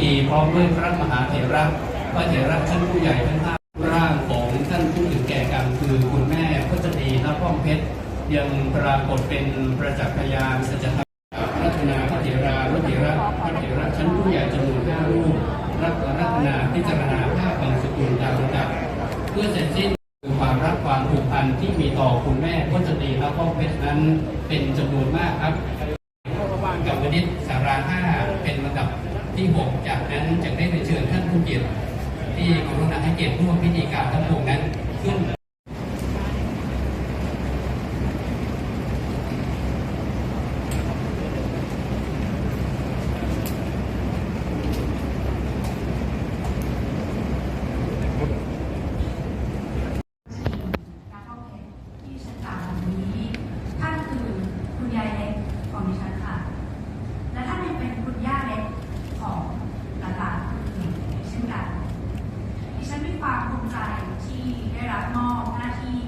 อีพร้อมด้วยพระมหาเถระพระเถระชั้นผู้ใหญ่ทั้งห้าร่างของท่านผู้ถึงแก่กรรมคือคุณแม่พจนีนป้อมเพชร ยังปรากฏเป็นประจักษ์พยานสัจธรรมรัตนาพระเถราพระเถระพระเถระชั้นผู้ใหญ่จำนวนห้ารูปรับรัตนาพิจารณาภาพบางสกุลตามลำดับเพื่อเสร็จสิ้นคือความรักความผูกพันที่มีต่อคุณแม่พจนีนป้อมเพชรนั้นเป็นจำนวนมากครับวนิชสาราห้าเป็นลำดับที่ 6 จากนั้นจะได้ไปเชิญท่านผู้เกียรติที่กรุณาให้เกียรติร่วมพิธีการทั้งปวงนั้นขึ้นกท่องเที่ยวที่ฉันกล่าววันนี้ท่านคือคุณยายเล็กของดิฉันค่ะ และท่านยังเป็นคุณย่าเล็กของหลานๆคนอื่นเช่นกัน ดิฉันมีความภูมิใจ ที่ได้รับมอบหน้าที่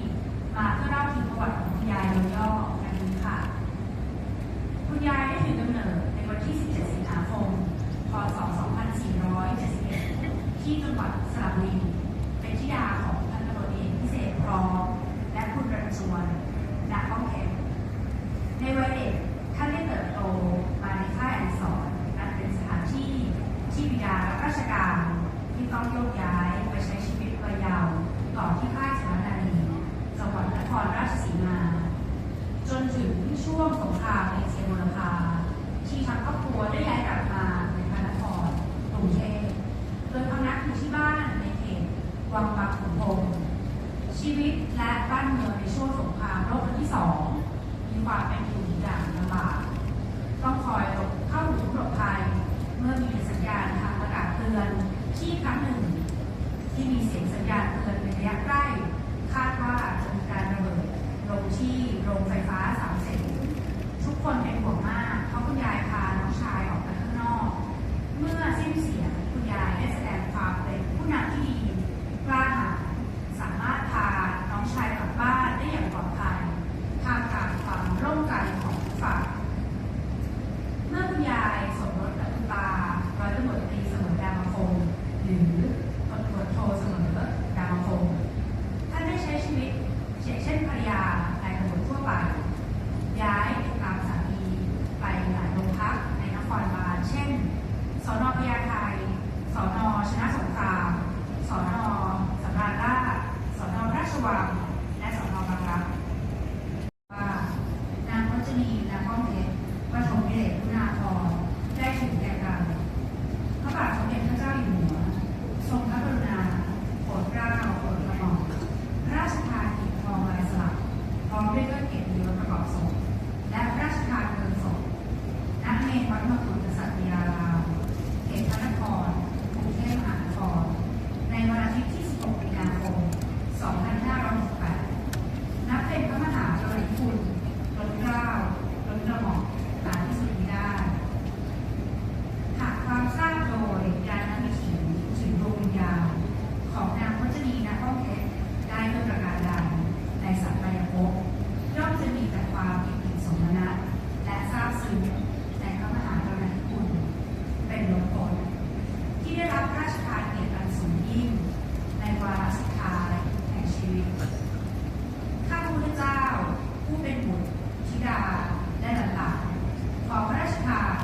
มาเพื่อเล่าถึงประวัติของคุณยายโดยย่อกันนี้ค่ะ คุณยายได้ถือกำเนิดในวันที่ 17 สิงหาคม พศ 2471 ที่จังหวัดสระบุรี เป็นธิดาของพันตำรวจเอกพิเศษพร้อมและคุณรัชวนนักป้องเพชรในวัยเด็กท่านได้เติบโตมาในค่ายอนุสรณ์อันเป็นสถานที่ที่บิดารับราชการที่ต้องโยกย้ายไปใช้ชีวิตวัยเยาว์ ต่อที่ค่ายสารนารีจังหวัดนครราชสีมา จนถึงช่วงสงครามเอเชียบูรพาที่ทั้งครอบครัวได้ย้ายกลับมาในพระนครกรุงเทพโดยพำนักอยู่ที่บ้านในเขตวังบางขุนพรหมชีวิตและบ้านเมืองในช่วงสงครามโลกครั้งที่สองมีความเป็นอยู่อย่างลำบากต้องคอยหลบเข้าหลุมหลบภัยเมื่อมีสัญญาณทางอากาศเตือนที่ครั้งหนึ่ง ที่มีเสียงสัญญาณเตือนในระยะใกล้ คาดว่าจะมีการระเบิดลงที่โรงไฟฟ้าสามเสนทุกคนเป็นห่วงมากเพราะคุณยายค่ะน้องชายออกไปข้างนอก เมื่อสิ้นเสียงคุณยายได้แสดงความเป็นผู้นำที่ดีกล้าหาญสามารถพาน้องชายกลับบ้านได้อย่างปลอดภัยท่ามกลางความร่มใจของทุกฝ่าย เมื่อคุณยายสมรสกับคุณตาร้อยตำรวจตรีเสมอดามคงหรือพลตำรวจโทเสมอดามคงท่านได้ใช้ชีวิตเช่นภรรยานายตำรวจทั่วไป ย้ายติดตามสามีไปหลายโรงพักในนครบาลเช่น สนพญาไทสนชนะสงคราม สนสำราญราชสนราชวัง และสนบางรัก ว่านางวัจนีและป้อมเพชรปฐมเดชคุณาภรณ์ได้ถึงแก่กรรมพระบาทสมเด็จพระเจ้าอยู่หัว ทรงพระกรุณาโปรดเกล้าโปรดกระหม่อมพระราชทานกิจทองลายสลักพร้อมด้วยเครื่องเกียรติยศประกอบศพและพระราชทานเพลิงศพณเมนวัดมกุฎกษัตริยารามเขตพระนครกรุงเทพมหานคร ในวันอาทิตย์ที่ 16 มีนาคม 2568 นับเป็นพระมหากรุณาธิคุณล้นเกล้าล้นกระหม่อมหาที่สุดมิได้ หากความทราบโดยยานวิถีถึงดวงวิญญาณของนางพจนีนาป้องเพชรได้ด้วยประการใดในสัตยภพย่อมจะมีแต่ความปิติสมนัตและซาบซึ้งในพระมหากรุณาธิคุณ เป็นล้นพ้นที่ได้รับ พระราชทานเกียรติอันสูงยิ่ง ในวาระสุดท้ายแห่งชีวิต ข้าพระพุทธเจ้า ผู้เป็นบุตรธิดาและหลานๆขอพระราชทาน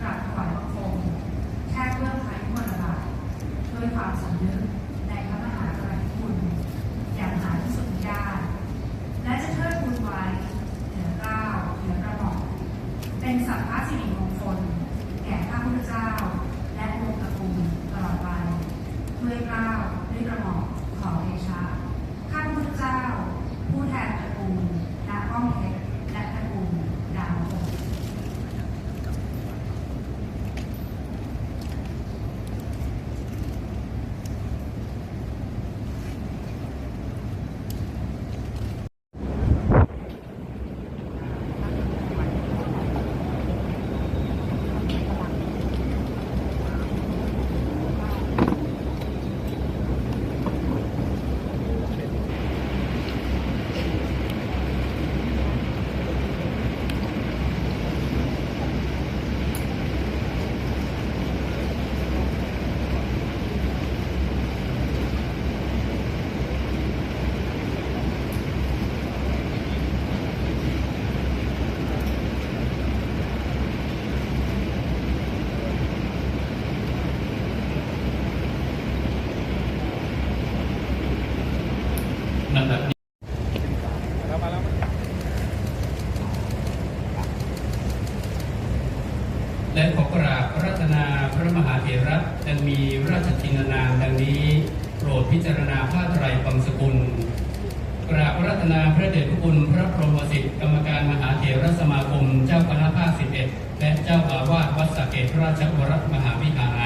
กราบถวายบังคมแค่เพื่อพายมรบาทด้วยความสำนึกในพระมหากรุณาธิคุณ อย่างหาที่สุดมิได้ และจะเทิดทูนไว้เหนือเกล้าเหนือกระหม่อมเป็นสัพพะสิริมงคล แก่ข้าพระพุทธเจ้า และวงศ์ตระกูลตลอดไปด้วยเกล้าด้วยกระหม่อมขอเดชะ ข้าพระพุทธเจ้า ผู้แทนตระกูลนาป้อมเพชรและตระกูลำดับและขอกราบรัตนาพระมหาเถระดังมีราชทินานามดังนี้โปรดพิจารณาผ้าไตรปังสกุล กราบรัตนาพระเดชพระคุณพระพรหมสิทธิ์กรรมการมหาเถรสมาคม เจ้าคณะภาค11และเจ้าอาวาสวัดสเกตราชวรมหาวิหาร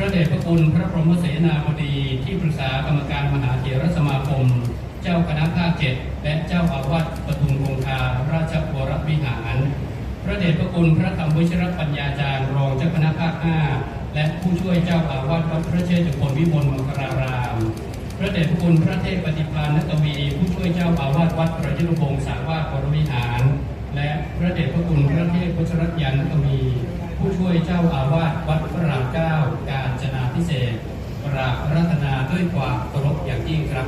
พระเดชพระคุณพระพรหมเสนาบดีที่ปรึกษากรรมการมหาเถรสมาคม เจ้าคณะภาค7และเจ้าอาวาสปทุมคงคาราชวรวิหาร พระเดชพระคุณพระธรรมวิชรปัญญาจารย์รองเจ้าคณะภาค5และผู้ช่วยเจ้าอาวาสวัดพระเชตุพนวิมลมังคลาราม พระเดชพระคุณพระเทพปฏิภาณนกวี ผู้ช่วยเจ้าอาวาสวัดประยุรพงศ์สาวาสวรวิหาร และพระเดชพระคุณพระเทพวชรยานนกวี ผู้ช่วยเจ้าอาวาสวัดพระรามเก้าการจนาพิเศษกราบรัตนาด้วยความเคารพอย่างยิ่งครับ